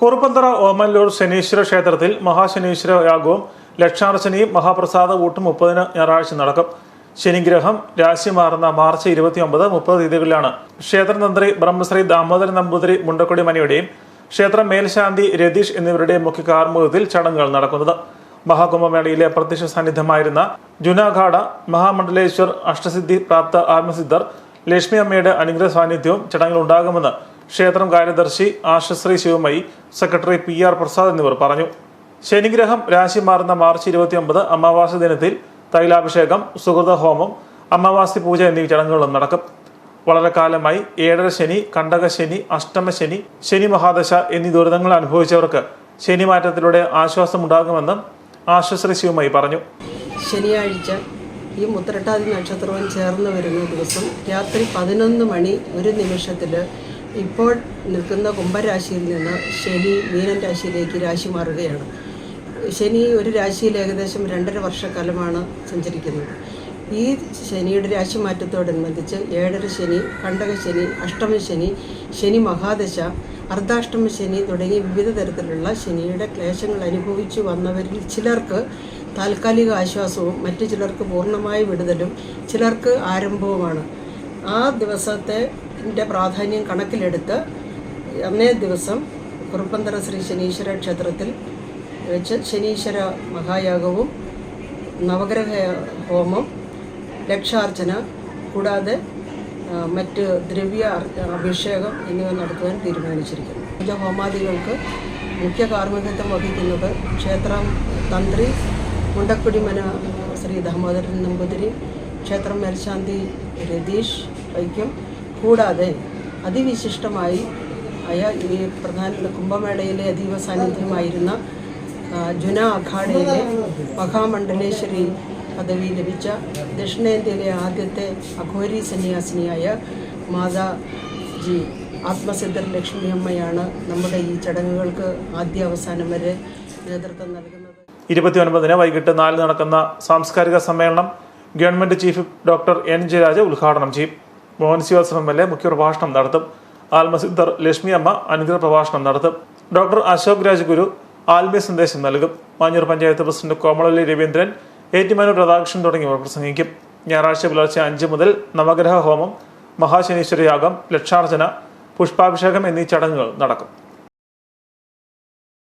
കുറുപ്പന്തറ ഓമല്ലൂർ ശനീശ്വര ക്ഷേത്രത്തിൽ മഹാശനീശ്വര യാഗവും ലക്ഷാർച്ചനയും മഹാപ്രസാദ ഊട്ടും മുപ്പതിന് ഞായറാഴ്ച നടക്കും. ശനിഗ്രഹം രാശി മാറുന്ന മാർച്ച് ഇരുപത്തിയൊമ്പത് മുപ്പത് തീയതികളിലാണ്. ക്ഷേത്രതന്ത്രി ബ്രഹ്മശ്രീ ദാമോദരൻ നമ്പൂതിരി മുണ്ടക്കൊടി മണിയുടെയും ക്ഷേത്ര മേൽശാന്തി രതീഷ് എന്നിവരുടെയും മുഖ്യ കാർമുഖത്തിൽ ചടങ്ങുകൾ നടക്കുന്നത്. മഹാകുംഭമേളയിലെ പ്രത്യക്ഷ സാന്നിധ്യമായിരുന്ന ജുനാഘാട മഹാമണ്ഡലേശ്വർ അഷ്ടസിദ്ധി പ്രാപ്ത ആത്മസിദ്ധർ ലക്ഷ്മി അമ്മയുടെ അനുഗ്രഹ സാന്നിധ്യവും ചടങ്ങിൽ ഉണ്ടാകുമെന്ന് ക്ഷേത്രം കാര്യദർശി Ashasree Shivamayi secretary P R Prasad എന്നിവർ പറഞ്ഞു. ശനിഗ്രഹം രാശി മാറുന്ന മാർച്ച് ഇരുപത്തിയൊമ്പത് അമാവാസി ദിനത്തിൽ തൈലാഭിഷേകം സുഹൃത ഹോമം അമാവാസി പൂജ എന്നീ ചടങ്ങുകളും നടക്കും. വളരെ കാലമായി ഏഴര ശനി കണ്ടക ശനി അഷ്ടമ ശനി ശനി മഹാദശ എന്നീ ദുരിതങ്ങൾ അനുഭവിച്ചവർക്ക് ശനി മാറ്റത്തിലൂടെ ആശ്വാസമുണ്ടാകുമെന്നും ആശ്വശ്രീ ശിവമായി പറഞ്ഞു. ശനിയാഴ്ച ഈ മുത്തരട്ടാതി നക്ഷത്രവും ചേർന്ന് വരുന്ന ദിവസം രാത്രി പതിനൊന്ന് മണി ഒരു നിമിഷത്തിൽ ഇപ്പോൾ നിൽക്കുന്ന കുംഭരാശിയിൽ നിന്ന് ശനി മീനൻ രാശിയിലേക്ക് രാശി മാറുകയാണ്. ശനി ഒരു രാശിയിൽ ഏകദേശം രണ്ടര വർഷക്കാലമാണ് സഞ്ചരിക്കുന്നത്. ഈ ശനിയുടെ രാശി മാറ്റത്തോടനുബന്ധിച്ച് ഏഴര ശനി കണ്ടക ശനി അഷ്ടമ ശനി ശനി മഹാദശ അർദ്ധാഷ്ടമ ശനി തുടങ്ങി വിവിധ തരത്തിലുള്ള ശനിയുടെ ക്ലേശങ്ങൾ അനുഭവിച്ചു വന്നവരിൽ ചിലർക്ക് താൽക്കാലിക ആശ്വാസവും മറ്റു ചിലർക്ക് പൂർണമായ വിടുതലും ചിലർക്ക് ആരംഭവുമാണ്. ആ ദിവസത്തെ പ്രാധാന്യം കണക്കിലെടുത്ത് അന്നേ ദിവസം കുറുപ്പന്തറ ശ്രീ ശനീശ്വര ക്ഷേത്രത്തിൽ വെച്ച് ശനീശ്വര മഹായാഗവും നവഗ്രഹ ഹോമം ലക്ഷാർച്ചന കൂടാതെ മറ്റ് ദ്രവ്യ അഭിഷേകം എന്നിവ നടത്തുവാൻ തീരുമാനിച്ചിരിക്കുന്നു. പൂജ ഹോമാദികൾക്ക് മുഖ്യ കാർമ്മികത്വം വഹിക്കുന്നത് ക്ഷേത്രം തന്ത്രി മുണ്ടക്കുടിമന ശ്രീ ദാമോദരൻ നമ്പൂതിരി ക്ഷേത്രം മേൽശാന്തി രതീഷ് വൈക്കം. കൂടാതെ അതിവിശിഷ്ടമായി അയാൾ ഈ പ്രധാന കുംഭമേളയിലെ അതീവ സാന്നിധ്യമായിരുന്ന ജുന അഖാഡയിലെ മഹാമണ്ഡലേശ്വരി പദവി ലഭിച്ച ദക്ഷിണേന്ത്യയിലെ ആദ്യത്തെ അഘോരി സന്യാസിനിയായ മാതാജി ആത്മസിദ്ധർ ലക്ഷ്മി അമ്മയാണ് നമ്മുടെ ഈ ചടങ്ങുകൾക്ക് ആദ്യ അവസാനം വരെ നേതൃത്വം നൽകുന്നത്. ഇരുപത്തിയൊൻപതിന് വൈകിട്ട് നാലിന് നടക്കുന്ന സാംസ്കാരിക സമ്മേളനം government chief doctor N Jayaraj ഉദ്ഘാടനം ചെയ്യും. മോഹൻ ശിവാസം എം എൽ എ മുഖ്യപ്രഭാഷണം നടത്തും. ആൽമസിദ്ധർ ലക്ഷ്മി അമ്മ അനുഗ്രഹ പ്രഭാഷണം നടത്തും. ഡോക്ടർ അശോക് രാജഗുരു ആത്മീയ സന്ദേശം നൽകും. മാഞ്ഞൂർ പഞ്ചായത്ത് പ്രസിഡന്റ് കോമളവല്ലി രവീന്ദ്രൻ ഏറ്റുമാനൂർ രാധാകൃഷ്ണൻ തുടങ്ങിയവർ പ്രസംഗിക്കും. ഞായറാഴ്ച പുലർച്ചെ അഞ്ച് മുതൽ നവഗ്രഹ ഹോമം മഹാശനീശ്വര യാഗം ലക്ഷാർച്ചന പുഷ്പാഭിഷേകം എന്നീ ചടങ്ങുകൾ നടക്കും.